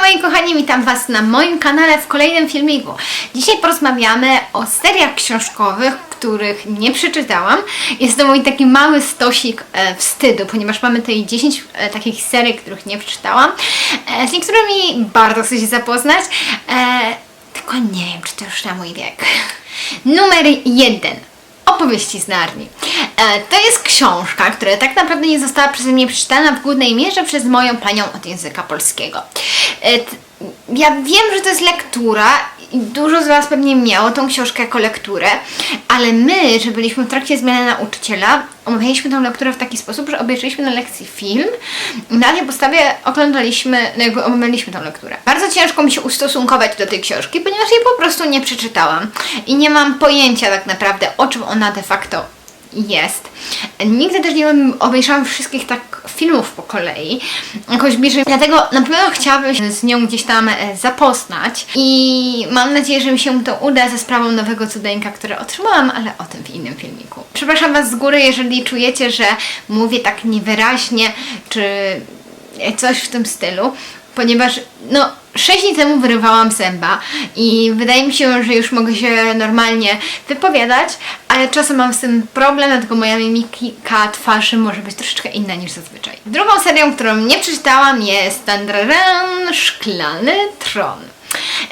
moi kochani, witam Was na moim kanale w kolejnym filmiku. Dzisiaj porozmawiamy o seriach książkowych, których nie przeczytałam. Jest to mój taki mały stosik e, wstydu, ponieważ mamy tutaj 10 e, takich serii, których nie przeczytałam, e, z niektórymi bardzo chcę się zapoznać, tylko nie wiem, czy to już na mój wiek. Numer jeden. Opowieści z Narni. E, to jest książka, która tak naprawdę nie została przeze mnie przeczytana w głównej mierze przez moją panią od języka polskiego. E, ja wiem, że to jest lektura i dużo z Was pewnie miało tą książkę jako lekturę, ale my, że byliśmy w trakcie zmiany nauczyciela, omawialiśmy tę lekturę w taki sposób, że obejrzeliśmy na lekcji film i na tej podstawie oglądaliśmy, no jakby omawialiśmy tę lekturę. Bardzo ciężko mi się ustosunkować do tej książki, ponieważ jej po prostu nie przeczytałam i nie mam pojęcia tak naprawdę, o czym ona de facto jest. Nigdy też nie obejrzałam wszystkich tak filmów po kolei, jakoś bliżej, dlatego na pewno chciałabym się z nią gdzieś tam e, zapoznać i mam nadzieję, że mi się to uda ze sprawą nowego cudeńka, które otrzymałam, ale o tym w innym filmiku. Przepraszam Was z góry, jeżeli czujecie, że mówię tak niewyraźnie, czy coś w tym stylu, ponieważ no 6 dni temu wyrywałam zęba i wydaje mi się, że już mogę się normalnie wypowiadać, ale czasem mam z tym problem, dlatego moja mimika twarzy może być troszeczkę inna niż zazwyczaj. Drugą serią, którą nie przeczytałam jest Szklany Tron.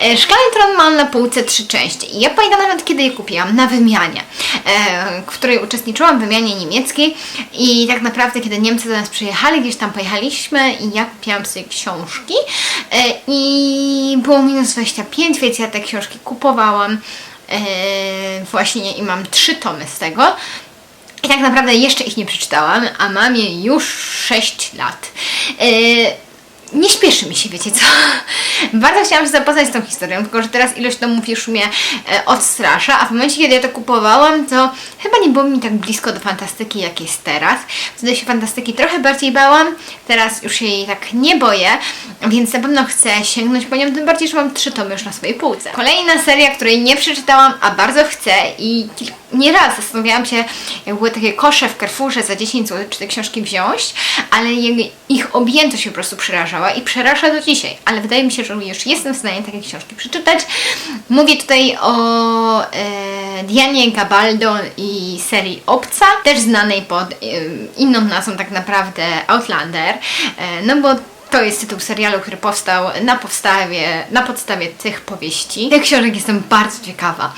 E, Szklany Tron mam na półce trzy części ja pamiętam nawet kiedy je kupiłam na wymianie, e, w której uczestniczyłam w wymianie niemieckiej i tak naprawdę kiedy Niemcy do nas przyjechali, gdzieś tam pojechaliśmy i ja kupiłam sobie książki e, i było minus 25, więc ja te książki kupowałam właśnie i mam trzy tomy z tego. I tak naprawdę jeszcze ich nie przeczytałam, a mam je już 6 lat. Nie śpieszy mi się, wiecie co? Bardzo chciałam się zapoznać z tą historią, tylko że teraz ilość domów już mnie e, odstrasza, a w momencie, kiedy ja to kupowałam, to chyba nie było mi tak blisko do fantastyki, jak jest teraz. Wtedy się fantastyki trochę bardziej bałam, teraz już się jej tak nie boję, więc na pewno chcę sięgnąć po nią, tym bardziej, że mam trzy tomy już na swojej półce. Kolejna seria, której nie przeczytałam, a bardzo chcę i kil- nieraz zastanawiałam się, jak były takie kosze w Carrefourze za 10 zł, czy te książki wziąć, ale ich objętość po prostu przerażała i przeraża do dzisiaj. Ale wydaje mi się, że już jestem w stanie takie książki przeczytać. Mówię tutaj o e, Dianie Gabaldon i serii Obca, też znanej pod e, inną nazwą tak naprawdę Outlander, e, no bo to jest tytuł serialu, który powstał na podstawie, na podstawie tych powieści. Tych książek jestem bardzo ciekawa.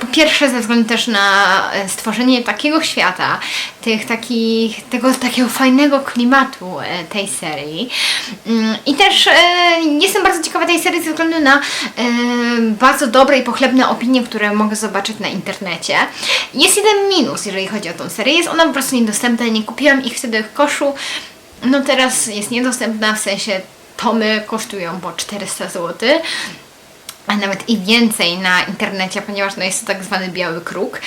Po pierwsze ze względu też na e, stworzenie takiego świata, tych takich, tego takiego fajnego klimatu e, tej serii. Mm, I też e, jestem bardzo ciekawa tej serii ze względu na bardzo dobre i pochlebne opinie, które mogę zobaczyć na internecie. Jest jeden minus, jeżeli chodzi o tą serię. Jest ona po prostu niedostępna, nie kupiłam ich wtedy w koszu. No teraz jest niedostępna, w sensie tomy kosztują po 400 zł. A nawet i więcej na internecie, ponieważ no jest to tak zwany biały kruk.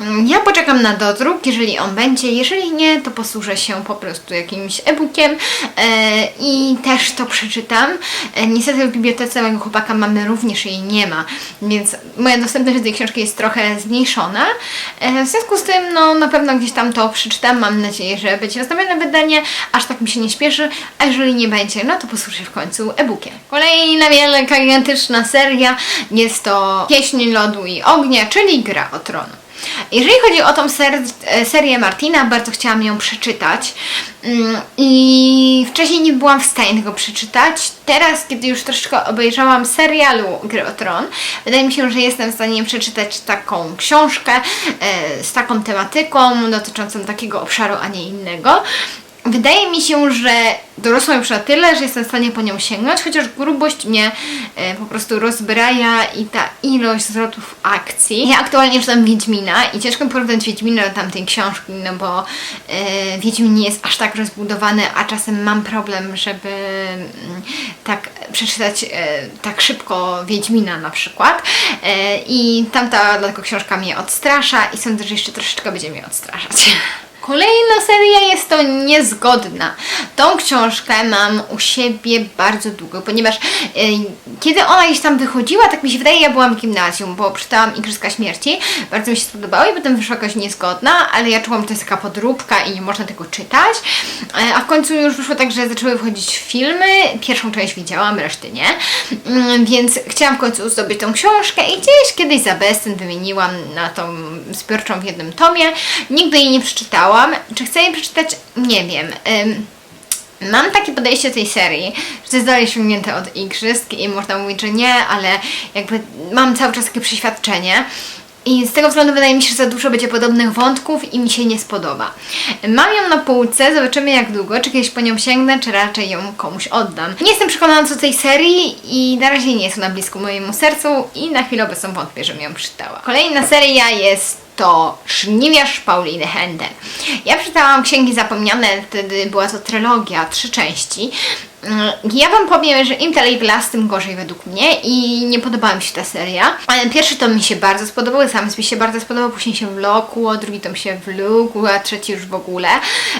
Mm, Ja poczekam na dodruk, jeżeli on będzie. Jeżeli nie, to posłużę się po prostu jakimś e-bookiem e, i też to przeczytam. E, niestety w bibliotece mojego chłopaka mamy również jej nie ma, więc moja dostępność do tej książki jest trochę zmniejszona. E, w związku z tym, no na pewno gdzieś tam to przeczytam. Mam nadzieję, że będzie następne wydanie. Aż tak mi się nie śpieszy, a jeżeli nie będzie, no to posłużę w końcu e-bookiem. Kolejna wielka, gigantyczna seria jest to Pieśń Lodu i Ognia, czyli Gra o Tron. Jeżeli chodzi o tą ser e, serię Martina, bardzo chciałam ją przeczytać Mm, i wcześniej nie byłam w stanie tego przeczytać. Teraz, kiedy już troszeczkę obejrzałam serialu Gry o Tron, wydaje mi się, że jestem w stanie przeczytać taką książkę e, z taką tematyką dotyczącą takiego obszaru, a nie innego. Wydaje mi się, że dorosłam już na tyle, że jestem w stanie po nią sięgnąć, chociaż grubość mnie e, po prostu rozbraja i ta ilość zwrotów akcji. Ja aktualnie czytam Wiedźmina i ciężko porównać Wiedźmina do tamtej książki, no bo e, Wiedźmin nie jest aż tak rozbudowany, a czasem mam problem, żeby mm, tak przeczytać e, tak szybko Wiedźmina na przykład. E, I tamta dlatego książka mnie odstrasza i sądzę, że jeszcze troszeczkę będzie mnie odstraszać. Kolejna seria jest to Niezgodna. Tą książkę mam u siebie bardzo długo, ponieważ y, kiedy ona gdzieś tam wychodziła, tak mi się wydaje, ja byłam w gimnazjum, bo czytałam Igrzyska Śmierci, bardzo mi się spodobało i potem wyszła jakaś Niezgodna, ale ja czułam, że to jest taka podróbka i nie można tego czytać. E, a w końcu już wyszło tak, że zaczęły wychodzić filmy, pierwszą część widziałam, reszty nie, Mm, więc chciałam w końcu zdobyć tą książkę i gdzieś kiedyś za bezcen wymieniłam na tą zbiorczą w jednym tomie. Nigdy jej nie przeczytałam. Czy chcę jej przeczytać? Nie wiem. Ym, Mam takie podejście tej serii, że to jest dalej ściągnięte od igrzysk i można mówić, że nie, ale jakby mam cały czas takie przeświadczenie. I z tego względu wydaje mi się, że za dużo będzie podobnych wątków i mi się nie spodoba. Mam ją na półce, zobaczymy jak długo, czy kiedyś po nią sięgnę, czy raczej ją komuś oddam. Nie jestem przekonana co tej serii i na razie nie jest ona blisko mojemu sercu i na chwilę obecną wątpię, żebym ją przeczytała. Kolejna seria jest to Żniwiarz Pauliny Händel. Ja przeczytałam Księgi Zapomniane, wtedy była to trylogia, trzy części. Mm, Ja Wam powiem, że im dalej w las, tym gorzej według mnie i nie podobała mi się ta seria. Ale pierwszy tom mi się bardzo spodobał, sam mi się bardzo spodobał, później się wlokło, drugi tom się wlókł, a trzeci już w ogóle.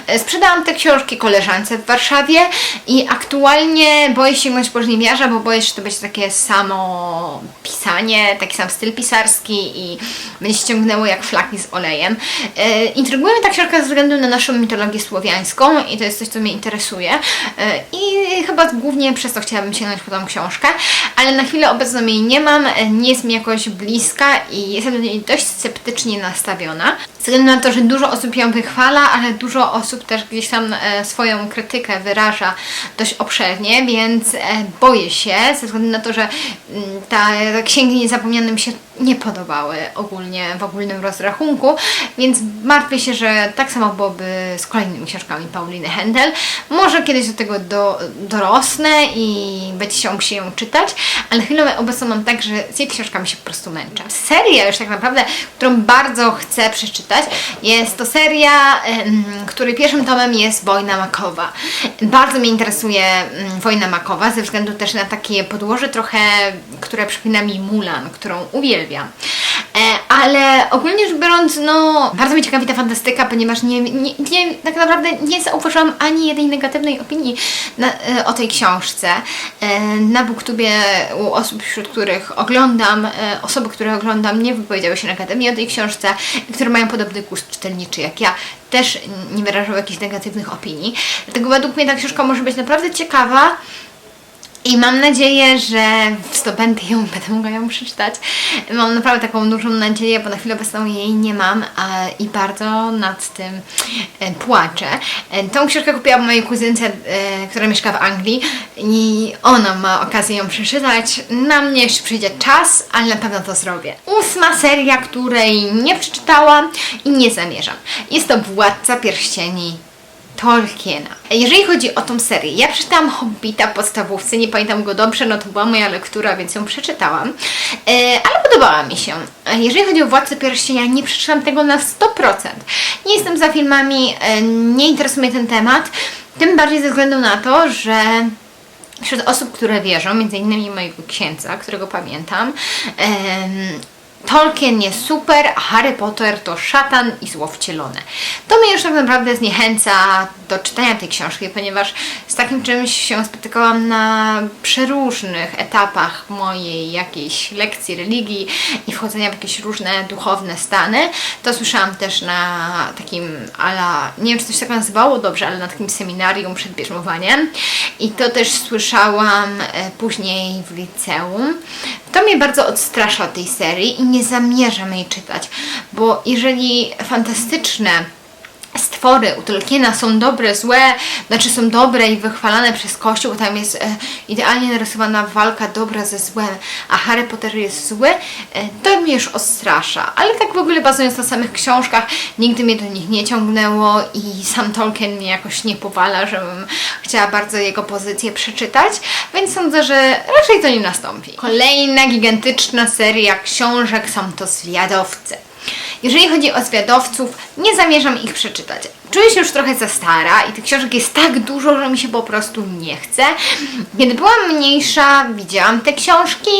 E, Sprzedałam te książki koleżance w Warszawie i aktualnie boję się sięgnąć po Żniwiarza, bo boję się, że to będzie takie samo pisanie, taki sam styl pisarski i będzie się ciągnęło jak flaki z olejem. E, Intryguje mnie ta książka ze względu na naszą mitologię słowiańską i to jest coś, co mnie interesuje. E, I chyba głównie przez to chciałabym sięgnąć po tą książkę, ale na chwilę obecną jej nie mam, e, nie jest mi jakoś bliska i jestem do niej dość sceptycznie nastawiona. Ze względu na to, że dużo osób ją wychwala, ale dużo osób też gdzieś tam e, swoją krytykę wyraża dość obszernie, więc e, boję się, ze względu na to, że mm, ta, księgi niezapomniane mi się nie podobały ogólnie w ogólnym rozrachunku, więc martwię się, że tak samo byłoby z kolejnymi książkami Pauliny Händel. Może kiedyś do tego do, dorosnę i będzie się się ją czytać, ale chwilę obecną mam tak, że z jej książkami się po prostu męczę. Seria już tak naprawdę, którą bardzo chcę przeczytać, jest to seria, której pierwszym tomem jest Wojna Makowa. Bardzo mnie interesuje mm, Wojna Makowa, ze względu też na takie podłoże trochę, które przypomina mi Mulan, którą uwielbiam. E, ale ogólnie rzecz biorąc, no bardzo mnie ciekawi ta fantastyka, ponieważ nie, nie, nie, tak naprawdę nie zauważyłam ani jednej negatywnej opinii na, e, o tej książce. E, na Booktubie u osób, wśród których oglądam, e, osoby, które oglądam nie wypowiedziały się negatywnie o tej książce, które mają podobny gust czytelniczy jak ja, też nie wyrażały jakichś negatywnych opinii. Dlatego według mnie ta książka może być naprawdę ciekawa. I mam nadzieję, że zdobędę ją, będę mogła ją przeczytać. Mam naprawdę taką dużą nadzieję, bo na chwilę obecną jej nie mam a, i bardzo nad tym e, płaczę. E, tą książkę kupiłam mojej kuzynce, e, która mieszka w Anglii i ona ma okazję ją przeczytać. Na mnie jeszcze przyjdzie czas, ale na pewno to zrobię. Ósma seria, której nie przeczytałam i nie zamierzam. Jest to Władca Pierścieni Tolkiena. Jeżeli chodzi o tą serię, ja przeczytałam Hobbita w podstawówce, nie pamiętam go dobrze, no to była moja lektura, więc ją przeczytałam, e, ale podobała mi się. Jeżeli chodzi o Władcę Pierścienia, nie przeczytałam tego na 100%. Nie jestem za filmami, e, nie interesuje ten temat, tym bardziej ze względu na to, że wśród osób, które wierzą, między innymi mojego księdza, którego pamiętam, Tolkien jest super, a Harry Potter to szatan i zło wcielone. To mnie już tak naprawdę zniechęca do czytania tej książki, ponieważ z takim czymś się spotykałam na przeróżnych etapach mojej jakiejś lekcji religii i wchodzenia w jakieś różne duchowne stany. To słyszałam też na takim ala, nie wiem czy to się tak nazywało dobrze, ale na takim seminarium przed bierzmowaniem. I to też słyszałam e, później w liceum. To mnie bardzo odstrasza od tej serii i nie zamierzam jej czytać, bo jeżeli fantastyczne stwory u Tolkiena są dobre, złe, znaczy są dobre i wychwalane przez Kościół, tam jest e, idealnie narysowana walka dobra ze złem, a Harry Potter jest zły, e, to mnie już odstrasza. Ale tak w ogóle bazując na samych książkach, nigdy mnie do nich nie ciągnęło i sam Tolkien mnie jakoś nie powala, żebym chciała bardzo jego pozycję przeczytać, więc sądzę, że raczej to nie nastąpi. Kolejna gigantyczna seria książek są to Zwiadowcy. Jeżeli chodzi o zwiadowców, nie zamierzam ich przeczytać. Czuję się już trochę za stara i tych książek jest tak dużo, że mi się po prostu nie chce. Kiedy byłam mniejsza, widziałam te książki,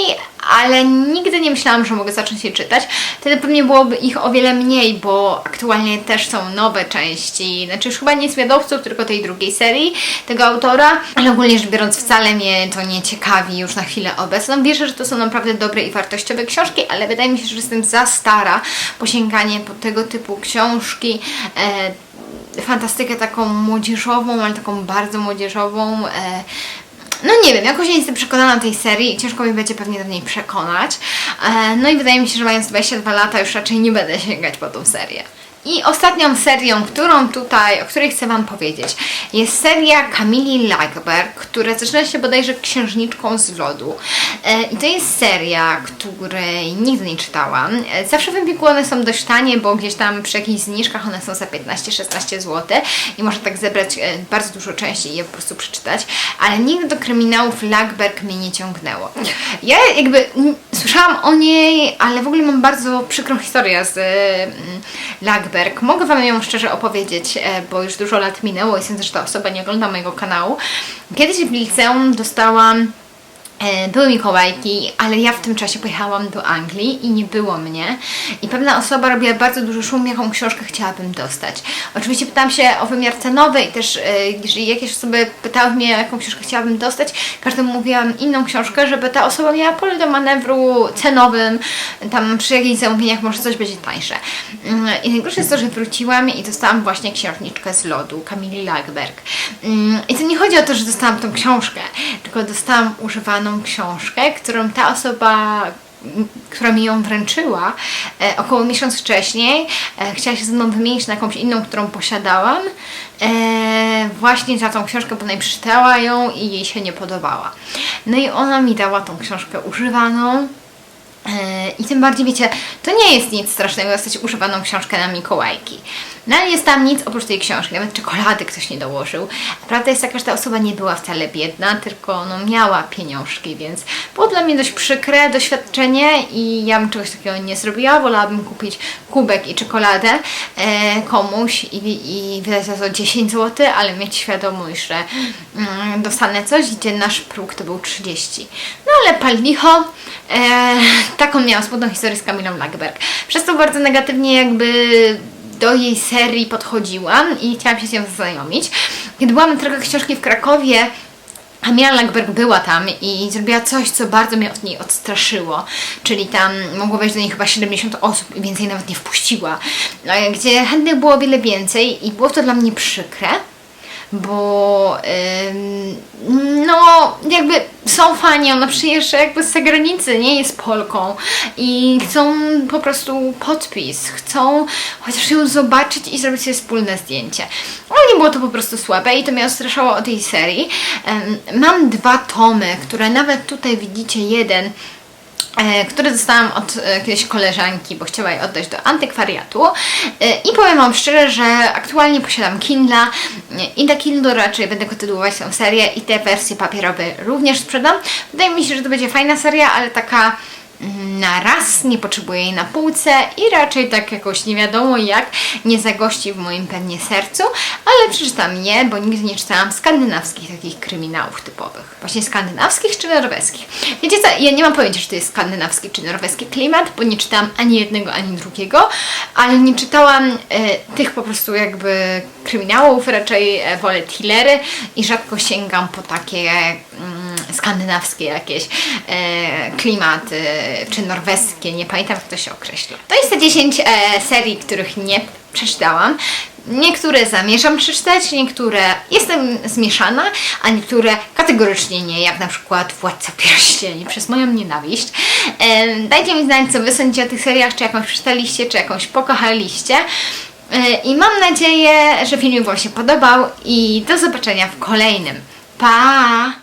ale nigdy nie myślałam, że mogę zacząć je czytać. Wtedy pewnie byłoby ich o wiele mniej, bo aktualnie też są nowe części. Znaczy już chyba nie Zwiadowców, tylko tej drugiej serii tego autora, ale ogólnie rzecz biorąc wcale mnie to nie ciekawi już na chwilę obecną. Wierzę, że to są naprawdę dobre i wartościowe książki, ale wydaje mi się, że jestem za stara po sięganie po tego typu książki. E, fantastykę taką młodzieżową, ale taką bardzo młodzieżową. E, no nie wiem, jakoś nie jestem przekonana tej serii i ciężko mi będzie pewnie do niej przekonać. E, no i wydaje mi się, że mając 22 lata już raczej nie będę sięgać po tą serię. I ostatnią serią, którą tutaj, o której chcę Wam powiedzieć, jest seria Kamili Lagerberg, która zaczyna się bodajże księżniczką z lodu. E, I to jest seria, której nigdy nie czytałam. E, zawsze w one są dość tanie, bo gdzieś tam przy jakichś zniżkach one są za 15-16 zł i można tak zebrać e, bardzo dużo części i je po prostu przeczytać, ale nigdy do kryminałów Lagerberg mnie nie ciągnęło. Ja jakby słyszałam o niej, ale w ogóle mam bardzo przykrą historię z mm, Mogę Wam ją szczerze opowiedzieć, e, bo już dużo lat minęło i sądzę, że ta osoba nie ogląda mojego kanału. Kiedyś w liceum dostałam Były Mikołajki, ale ja w tym czasie pojechałam do Anglii i nie było mnie. I pewna osoba robiła bardzo dużo szum, jaką książkę chciałabym dostać. Oczywiście pytałam się o wymiar cenowy i też e, jeżeli jakieś osoby pytały mnie, jaką książkę chciałabym dostać, każdemu mówiłam inną książkę, żeby ta osoba miała pole do manewru cenowym, tam przy jakichś zamówieniach może coś będzie tańsze. Mm, I najgorsze jest to, że wróciłam i dostałam właśnie księżniczkę z lodu, Kamili Lagerberg. Mm, I to nie chodzi o to, że dostałam tą książkę, tylko dostałam używaną książkę, którą ta osoba która mi ją wręczyła e, około miesiąc wcześniej, e, chciała się ze mną wymienić na jakąś inną, którą posiadałam. E, właśnie za tą książkę, bo przeczytała ją i jej się nie podobała. No i ona mi dała tą książkę używaną. I tym bardziej, wiecie, to nie jest nic strasznego dostać używaną książkę na Mikołajki. No ale jest tam nic oprócz tej książki, nawet czekolady ktoś nie dołożył. Prawda jest taka, że ta osoba nie była wcale biedna, tylko no, miała pieniążki, więc było dla mnie dość przykre doświadczenie i ja bym czegoś takiego nie zrobiła. Wolałabym kupić kubek i czekoladę e, komuś i, i wydać za to 10 zł, ale mieć świadomość, że mm, dostanę coś, gdzie nasz próg to był 30. No ale pal licho, e, taką miałam smutną historię z Kamilą Lagerberg. Przez to bardzo negatywnie jakby do jej serii podchodziłam i chciałam się z nią zaznajomić. Kiedy byłam na targach książki w Krakowie, Kamila Lagerberg była tam i zrobiła coś, co bardzo mnie od niej odstraszyło. Czyli tam mogło wejść do niej chyba 70 osób i więcej nawet nie wpuściła. E, Gdzie chętnych było o wiele więcej i było to dla mnie przykre bo ym, no jakby są fani, ona przyjeżdża jakby z zagranicy, nie jest Polką i chcą po prostu podpis, chcą chociaż ją zobaczyć i zrobić sobie wspólne zdjęcie. Ale nie było to po prostu słabe i to mnie odstraszało o tej serii. Ym, mam dwa tomy, które nawet tutaj widzicie jeden e, które dostałam od e, jakiejś koleżanki, bo chciała je oddać do antykwariatu. E, I powiem Wam szczerze, że aktualnie posiadam Kindla e, i na Kindle raczej będę kontynuować tę serię i te wersje papierowe również sprzedam. Wydaje mi się, że to będzie fajna seria, ale taka na raz, nie potrzebuję jej na półce i raczej tak jakoś nie wiadomo jak nie zagości w moim pewnie sercu, ale przeczytam je, bo nigdy nie czytałam skandynawskich takich kryminałów typowych. Właśnie skandynawskich czy norweskich. Wiecie co, ja nie mam pojęcia, czy to jest skandynawski czy norweski klimat, bo nie czytałam ani jednego, ani drugiego, ale nie czytałam e, tych po prostu jakby kryminałów, raczej e, wolę thrillery i rzadko sięgam po takie mm, skandynawskie jakieś e, klimaty, czy norweskie, nie pamiętam jak to się określa. To jest te 10 e, serii, których nie przeczytałam. Niektóre zamierzam przeczytać, niektóre jestem zmieszana, a niektóre kategorycznie nie, jak na przykład Władca Pierścieni przez moją nienawiść. E, dajcie mi znać, co wy sądzicie o tych seriach, czy jakąś przeczytaliście, czy jakąś pokochaliście. E, I mam nadzieję, że film Wam się podobał i do zobaczenia w kolejnym. Pa!